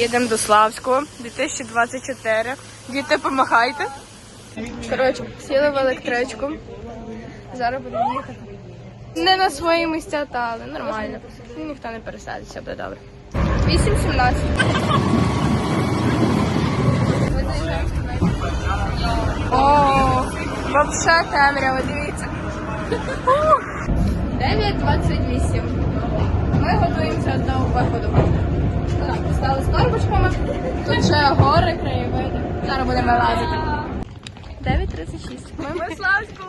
Їдемо до Славського 2024. Діти, помагайте. Коротше, сіли в електричку. Зараз будемо їхати. Не на свої місця, та але нормально. Ніхто не пересадиться, буде добре. 8.17. Ми заїжджаємо в Студентську. О, вообще темрява, дивіться. 9.28. Ми готуємося до виходу. Так, Стали з торбочками. Тут ще гори, краєвиди. Зараз 9.36. Ми Славську!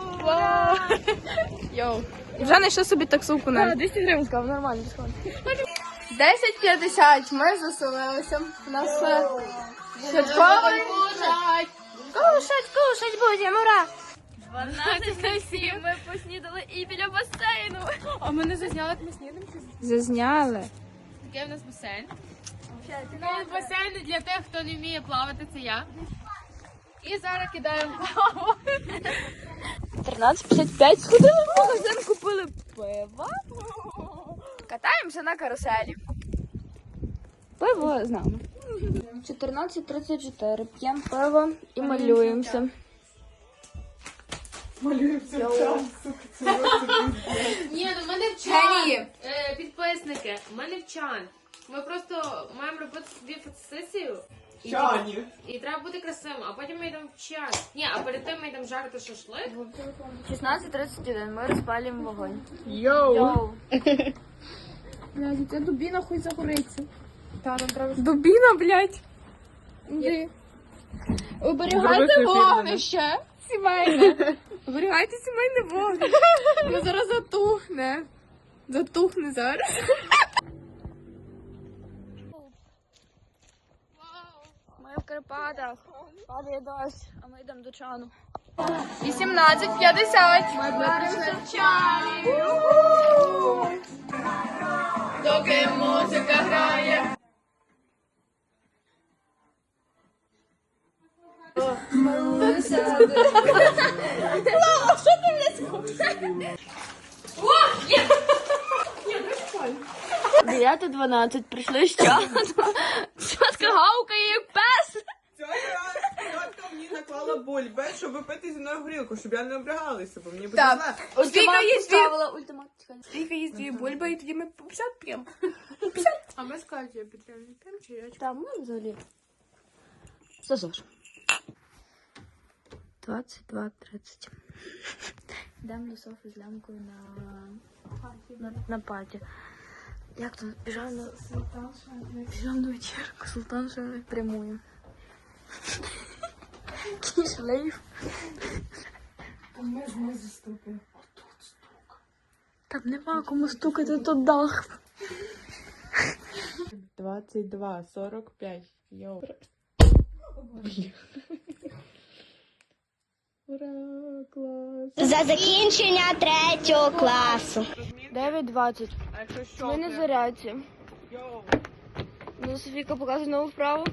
Йоу. Вже знайшли собі таксовку на 200 гривень сказав, нормально дисконт. 10.50. Ми заселилися. У нас святковий кушать. Кушать, кушать будемо, ура! 12.07 ми поснідали і біля басейну. А ми не зазняли, як ми снідаємо? Зазняли. Який в нас басейн? Басейн для тих, хто не вміє плавати, це я. І зараз кидаємо каву. 13.55 сходили в магазин, купили пиво. Катаємося на каруселі. Пиво з нами. 14.34. П'ємо пиво і малюємося. Малюємося. Ні, ну ми не Генії. вчан. Е, Підписники, ми не вчан. Ми просто маємо робити собі фотосесію. І, Чані. і треба бути красивим, а потім ми йдемо в чат. Ні, а перед тим ми йдемо жарити шашлик. 16.31. Ми розпалюємо вогонь. Йоу. Йоу. Блядь, це дубіна хуй загориться. Та, нам треба Дубіна, блядь. Іди. Оберігайте вогнище сімейне. Оберігайте сімейне вогнище. Воно зараз затухне. Затухне зараз. Ми в Карпатах. Падає дощ, а ми йдемо до чану. 18.50. Ми прийшли в чані. Доки музика грає. Дев'ята 12, прийшли з чану. Чатка гавкає, як наклала бульби, щоб пити зі мною горілку, щоб я не облягалася, бо мені буде зле. Так. Скільки їсть дві... Скільки їсть дві бульби, і тоді ми по 50 п'ємо. А ми з Катєю підтримуємо. П'ємо чи я? Там ми взагалі. Зазор. 22.30. Йдемо до Софи з лямкою на... на, на паті. Як там? Біжав на... Біжав на вечірку. Султан Султанша прямує. Який шлейф. Ми знизу ступимо. Там нема кому стукати, тут дах. 22, 45. Йоу. Ура, клас. За закінчення третього класу. 9.20. А якщо що? Ми не зарядці. Йоу. Ну, Софійка показує нову вправу.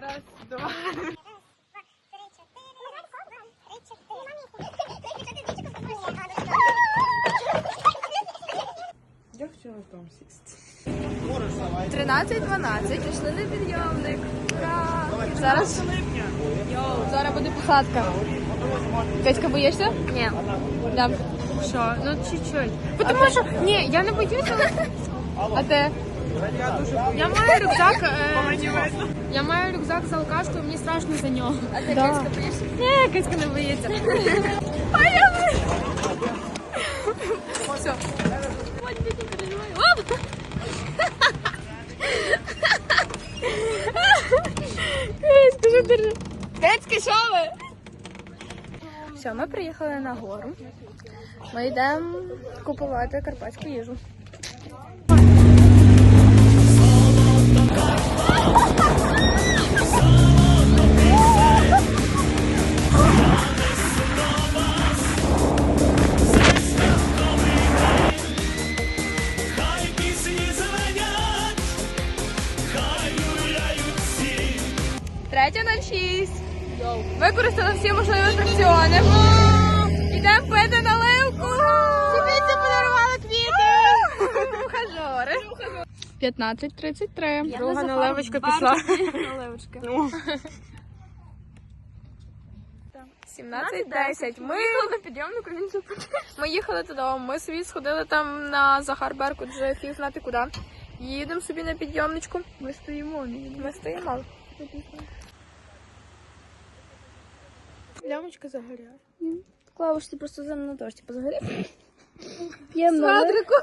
Раз, два. Хотіла там сісти. 13.12, пішли на підйомник. Ура! Зараз... Йоу, зараз буде посадка. Катька, боїшся? Ні. Да. Що? Ну чуть-чуть. Тому що ні, я не боюся, А ти? Я маю рюкзак. е. Я маю рюкзак з алкашкою, мені страшно за нього. А ти Катька боїшся? Ні, Киська не боїться. Все. Все, ми приїхали на гору. Ми йдемо купувати карпатську їжу. Використали всі можливі атракціони. Йдемо пити наливку. Тобі це подарували квіти. Ухажори. 15.33. Друга наливочка пішла. Наливочка. 17.10. Ми їхали на підйомнику, він. Ми їхали додому, ми собі сходили там на Захар Беркут, вже фіг знати куди. Їдемо собі на підйомничку. Ми стоїмо. Ми стоїмо. Лямочка загоряла. Клавиш, ти просто за мною теж типу загорів. П'ємо наливку.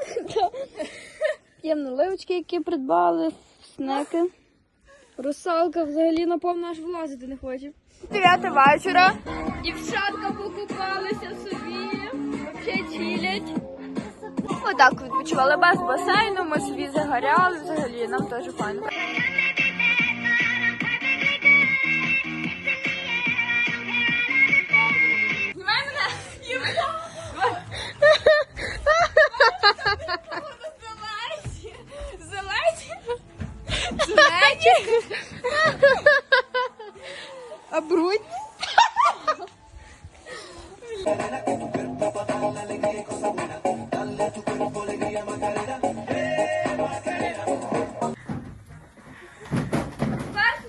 П'ємо наливочки, які придбали, снеки. Русалка взагалі наповно аж влазити не хоче. 9 вечора. Дівчатка покупалися собі, взагалі чилять. Отак відпочивали без басейну, ми собі загоряли, взагалі нам теж файно. А брудь?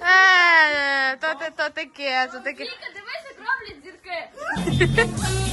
Е, то, то, то таке, то таке. Дивись, як роблять зірки.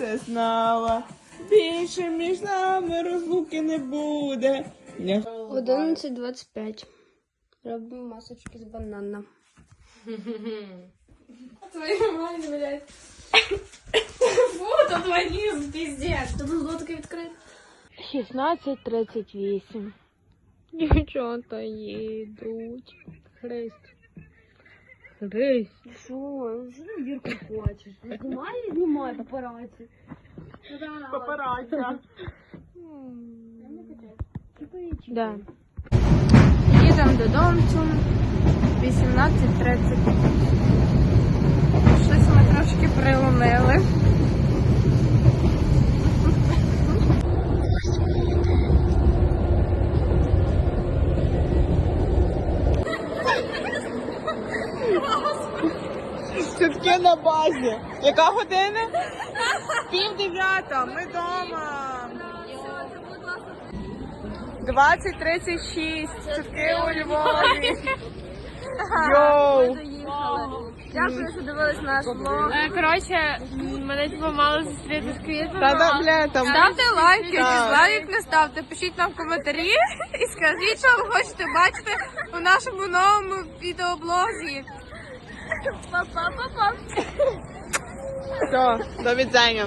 це знала. Більше між нами розлуки не буде. Не 11.25. Робимо масочки з банана. Твою мать, блядь. Фу, тут ванізм, піздець. Тобі лодки відкрити. 16.38. Дівчата їдуть. Христ. Христ. Що? Що Вірку хочеш? Знімай, знімай папараці. папараця. Да. Їдемо додому. 18.30. Щось ми трошки приломили. Чутки на базі. Яка година? Пів дев'ята. Ми вдома. 20.36. Чутки у Львові. Йоу. Дякую, що дивились наш влог. Е, Коротше, мене типу мало зустріти з квітами. Та да, бля, там. Ставте лайки, Так. дізлайк не ставте, пишіть нам в коментарі і скажіть, що ви хочете бачити у нашому новому відеоблозі. Все, до відзення.